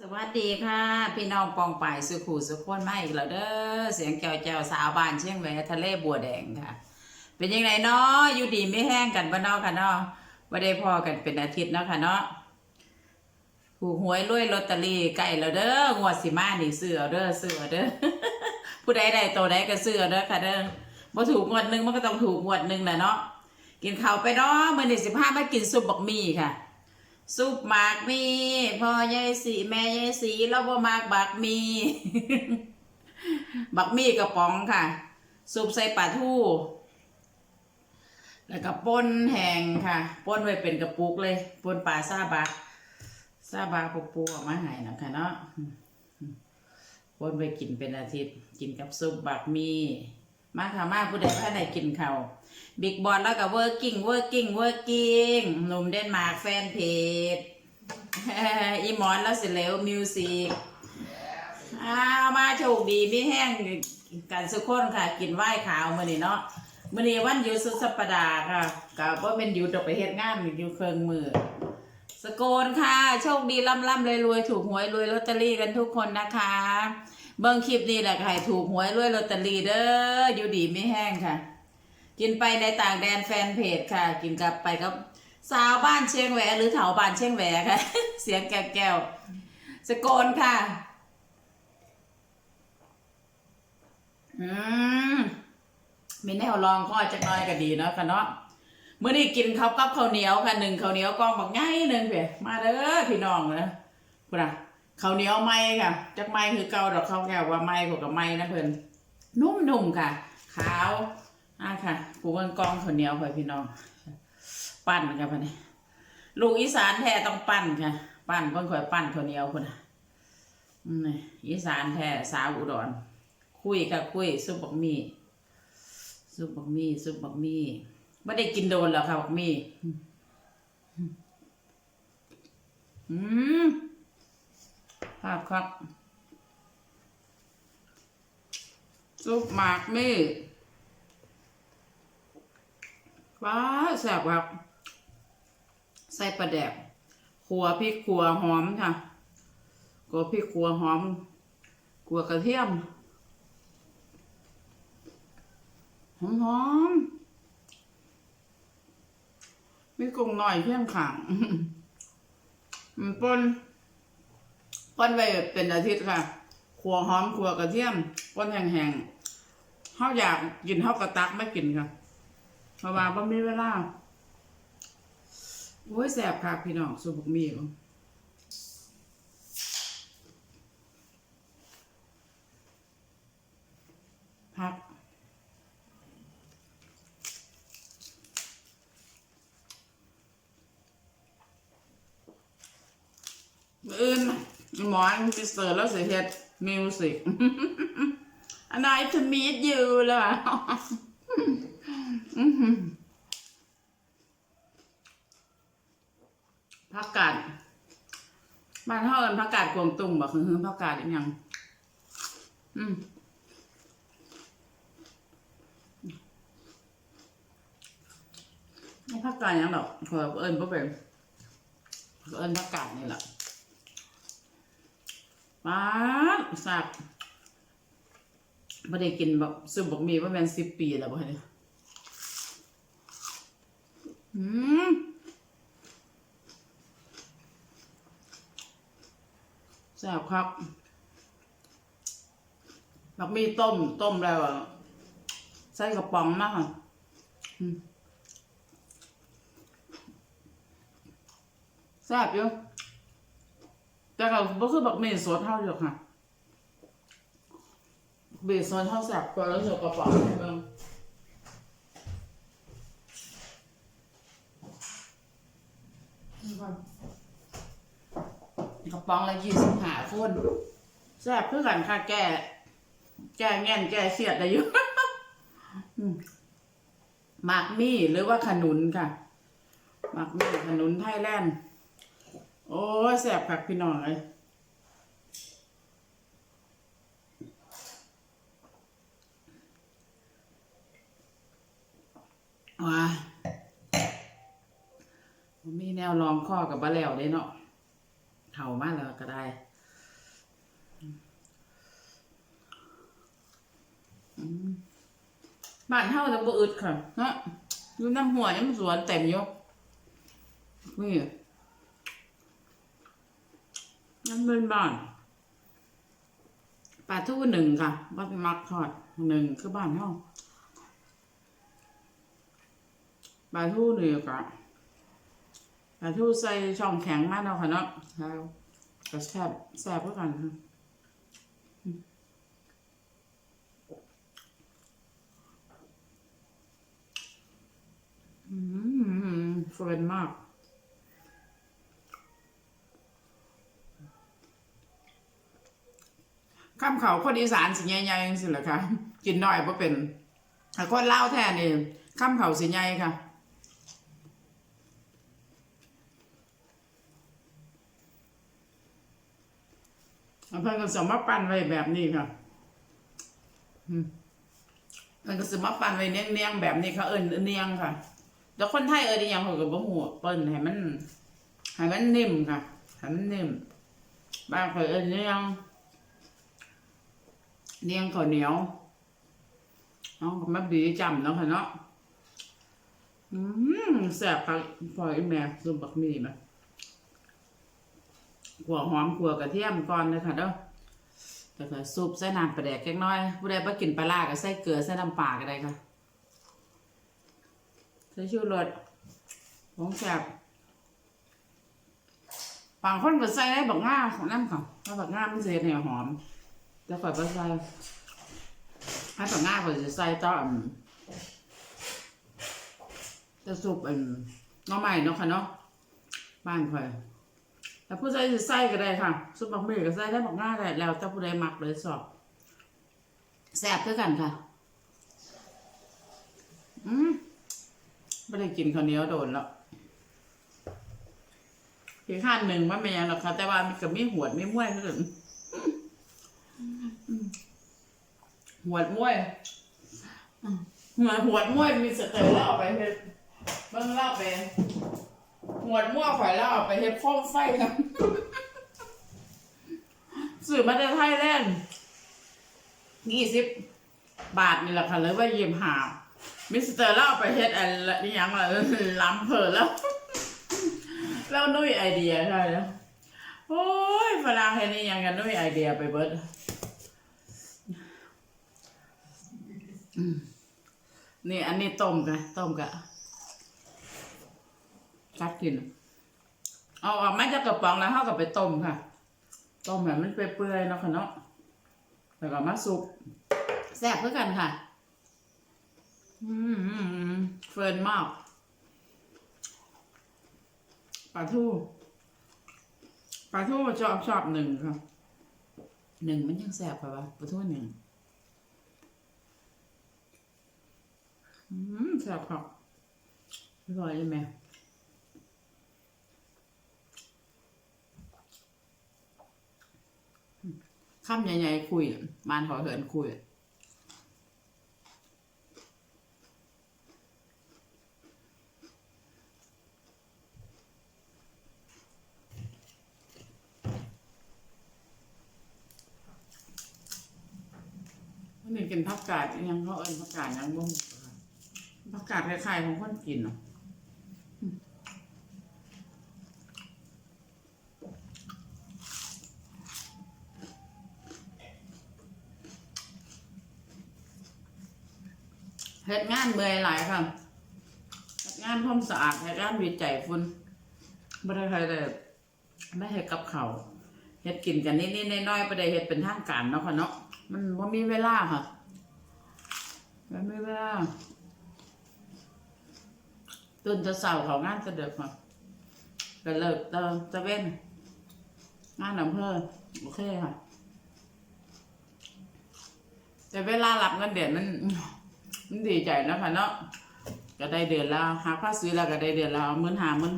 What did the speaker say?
สวัสดีค่ะ พี่น้องปองป่ายสุขูสุขคนมาอีกแล้วเด้อเสียงแก้วแจ้วสาวบานเชียงแหวทะเลบัวแดงค่ะ เป็นยังไงเนาะอยู่ดีไม่แห้งกันบ้านนอกค่ะเนาะว่าได้พอกันเป็นอาทิตย์เนาะค่ะเนาะผูกหวยรวยลอตเตอรี่ใกล้แล้วเด้องวดสิมานี่ซื้อเด้อซื้อเด้อผู้ใดได้ตัวใดก็ซื้อเด้อค่ะเด้อบ่ถูกงวดหนึงมันก็ต้องถูกงวดหนึงแหละเนาะกินข้าวไปเนาะมื้อนี้สิพามากินซุปบักหมี่ค่ะ ซุปหมากมีพ่อยายสีแม่ยายสีเราบ่มากบักมี บักมีกระป๋องค่ะ ซุปใส่ปลาทูแล้วก็ป่นแห้งค่ะป่นไว้เป็นกระปุกเลยป่นปลาซาบะซาบะปุกปูออกมาให้นะคะเนาะป่นไว้กินเป็นอาทิตย์ กินกับซุปบักมี มาค่ะมาผู้ใดท่านใดกินเข้า บิ๊กบอลแล้วก็เวิร์กิ้งเวิร์กิ้งเวิร์กิ้งหนุ่มเดนมาร์กแฟนเพจอีมอนแล้วเสร็จแล้วมิวสิกอ้าวมาโชคดีไม่แห้งกันสุกคนค่ะ กินไหว้ขาวมื้อนี้เนาะมื้อนี้วันหยุดสุดสัปดาห์ค่ะก็บ่าเป็นหยุดดอกไปเฮ็ดงานอยู่เครื่องมือสโกนค่ะ โชคดีร่ำร่ำรวยรวยถูกหวยรวยลอตเตอรี่กันทุกคนนะคะ เบิ่งคลิปนี้แหละค่ะให้ถูกหวยรวยลอตเตอรี่เด้ออยู่ดีไม่แห้งค่ะ กินไปในต่างแดนแฟนเพจค่ะ กินกลับไปกับสาวบ้านเชียงแหวหรือแถวบ้านเชียงแหวค่ะ เสียงแก้วแก้วสโกนค่ะ อืมมีแนวลองข้อจักหน้อยก็ดีเนาะค่ะเนาะเมื่อนี้กินข้าวกับข้าวเหนียวค่ะหนึ่งข้าวเหนียวกองบักง่ายหนึ่งเพียมาเด้อพี่น้องนะพุ่นน่ะข้าวเหนียวไม้ค่ะจักไม้คือเก่าดอกข้าวแก้วว่าไม้กว่ากับไม้นะเพิ่อนนุ่มๆค่ะ ขาว อะค่ะผู้เบิ่งกองข้าวเหนียวค่ะพี่น้อง ปั้นค่ะพันนี้ลูกอีสานแท้ต้องปั้นค่ะ ปั้นเพิ่นข่อยปั้นข้าวเหนียวพุ่นน่ะอืมนี่อีสานแท้สาวอุดร คุยค่ะคุยซุปบักมี่ซุปบักมี่ซุปบักมี่ไม่ได้กินโดนแล้วค่ะบักมี่อืมครับครับซุปหมากมี่ ว้าแซ่บครับ ใส่ปลาแดกขัวพริกขัวหอมค่ะขัวพริกขัวหอมขัวกระเทียม หอมหอมมีกุ้งหน่อยเพียงขางมันปนปนไปเป็นอาทิตย์ค่ะขัวหอมขัวกระเทียมปนแห้งๆเขาอยากกินเขากระตักไม่กินค่ะ เพราะว่าบ่มีเวลา โอ้ยแสบค่ะพี่น้องสุบกมีบ่พักอื่นหมอนพิเศษแล้วเสิเฮ็ดมิวสิกอันไหน to meet you แล้วอะ ผักกาดบ้านเฮาเอิ้นผักกาดกวางตุ้งบ่คือหือผักกาดอีหยังอืมบ่ผักกาดยังดอกขอเอิ้นบ่เป็นเอิ้นผักกาดนี่แหละป้าดสับไม่ได้กินแบบซุปบอกมี่ว่าแมนสิบปีแล้วบ่เนี่ย อืมแซ่บครับบักหมี่ต้ม ต้มแล้วอะใส่กระป๋องมากอะแซ่บอยู่แต่ก็บ่คือบักเมนสดเท่าเดียวค่ะเบสซอนเท่าแสบกว่าแล้วเสียกระป๋าให้เบิ่งกระ ป๋องละยี่สิบห้าคนแซ่บเพื่อกันค่ะแก่แก่เงี้ยนแก่เสียดได้อยู่อืมหมากมี่หรือว่าขนุนค่ะหมากมี่ขนุนไทยแลนด์โอ้ยแสบคักพี่น้องเลยว้ามมีแนวรองข้อกับบะแล้วเลยเนาะ เท่ามากแล้วก็ได้บ้านเท่าจะบ่อึดค่ะเนาะยูน้ำหัวยังสวนเต็มยกนี่นั่นเป็นบ้านปลาทูหนึ่งค่ะบ้านมักทอดหนึ่งคือบ้านเท่าปลาทูหนึ่งค่ะ ปลาทูใส่ช่องแข็งมากเนาะค่ะเนาะแล้วก็แซ่บแซ่บเพื่อกันค่ะอืมเฟิร์นมากข้ามเขาคนอีสานสิใหญ่ๆจังสิเหรอคะกินน้อยเพราะเป็นถ้าคนเล่าแท้นี่ข้ามเขาสิใหญ่ค่ะ เพิ่นก็สมมาปั้นไว้แบบนี้ค่ะอืมเพิ่นก็สมมาปั้นไว้เนียงๆแบบนี้ค่ะเอิ้นเนียงค่ะแล้วคนไทยเอิ้นอีหยังเขาก็บ่ฮู้เปิ้นให้มันให้มันนิ่มค่ะให้มันนิ่มบางเขาเอิ้นเนียงเนียงข้าวเหนียวเอาก็มาบีจำเนาะค่ะเนาะอืมแซ่บค่ะพออีแม่ซุปบักมี่มา หัวหอมขัวกระเทียมก่อนเลยค่ะเด้อแล้วก็ซุปใส่น้ำปลาแดกเล็กน้อยผู้ใดบ่กินปลาร้าก็ใส่เกลือใส่น้ำปลาก็ได้ค่ะใส่ชูรสผงแซ่บบางคนก็ใส่ได้บักง่าของน้ำค่ะถ้าบักง่ามันสิเฮ็ดให้หอมแต่ข่อยบ่ใส่ถ้าบักง่าข่อยสิใส่ต่อจะซุปอันน้อใหม่เนาะค่ะเนาะบ้านข่อย แต่ผู้ใดจะใส่ก็ได้ค่ะซุปบักหมี่ก็ใส่ได้บักง่ายได้แล้วแต่ผู้ใดมักเลยสอบแซ่บเท่ากันค่ะ อืมไม่ได้กินข้าวเหนียวโดนแล้วอีกขั้นหนึ่งว่าไม่ยังหรอกค่ะ แต่ว่ามีกับมีหวดมีม้วยก็ถึงหวดม้วยอืมหัวหวดม้วยมีสเตอร์แล้วเอาไปเฮ็ดเบิ่งเล่าไป หวดมั่วข่อยแล้วเอาไปเฮ็ดโฟมไฟครับสื่อมาจากไทยแลนด์ยี่สิบบาทนี่แหละค่ะหรือว่ายิมหามิสเตอร์แล้วเอาไปเฮ็ดอันละนี่ยังละล้ำเพอแล้ว แล้วนุ้ยไอเดียใช่แล้วโอ้ยฝรั่งเห็นนี่ยังกันนุ้ยไอเดียไปเบิดนี่อันนี้ต้มกันต้มกัน กัดกิน เอาออกมาจากกระป๋องแล้วเขาก็ไปต้มค่ะ ต้มแบบมันเปื่อยๆเนาะค่ะเนาะแล้วก็มาสุกแซ่บเพื่อกันค่ะ อืมเฟิร์นมากปลาทูปลาทูชอบชอบหนึ่งค่ะหนึ่งมันยังแซ่บกว่าวะปลาทูหนึ่งอืมแซ่บครับอร่อยเลยแม่ คำใหญ่ๆคุยมานขอเหินคุยนนี้กินผักกาดอิหยังเขาเอินผักกาดยังบ่ฮู้ค่ะผักกาดคล้ายๆของคนกินเนาะ เฮ็ดงานเมื่อยหลายค่ะเฮ็ดงานความสะอาดเฮ็ดงานวิจัยฝุ่นบ่ได้ใครได้ไม่เฮ็ดกับเขาเฮ็ดกินกันนิดๆน้อยๆบ่ได้เฮ็ดเป็นทางการเนาะค่ะเนาะมันบ่มีเวลาค่ะมันไม่เวลาตื่นจะเสาเขางานจะเด็กค่ะก็เลิกเติมจะเว้นงานอำเภอโอเคค่ะ แต่เวลารับเงินเดือนมัน มันดีใจนะคะเนาะก็ได้เดือนแล้วหาผ้าซื้อแล้วก็ได้เดือนและหมื่นหาหมื่น